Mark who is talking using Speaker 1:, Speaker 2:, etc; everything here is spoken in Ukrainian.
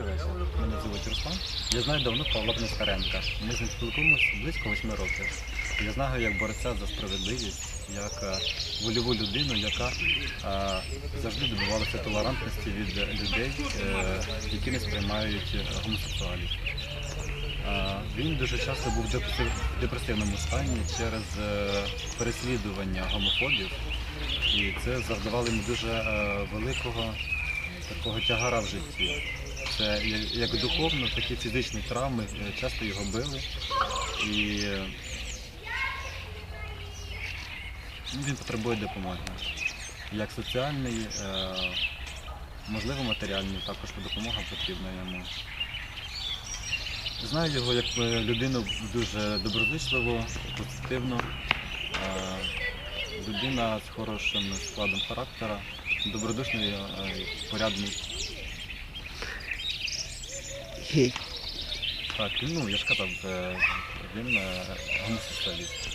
Speaker 1: Добрий. Мене звуть Руслан. Я знаю давно Павла Пнискаренка. Ми з ним спілкуємося близько восьми років. Я знаю як борця за справедливість, як е, вольову людину, яка е, завжди добивалася толерантності від людей, е, які не сприймають е, гомосексуалів. Він дуже часто був в депресивному стані через переслідування гомофобів, і це завдавало йому дуже великого такого тягара в житті. Це як духовно, так і фізичні травми е, часто його били. І е, він потребує допомоги. Як соціальної, е, можливо, матеріальної, також допомога потрібна йому. Знаю його як людину дуже доброзичливу, позитивну, людина з хорошим складом характера, добродушний, порядний.
Speaker 2: Гей.
Speaker 1: Так, ну я ж казав, е, він е, гомосексуаліст.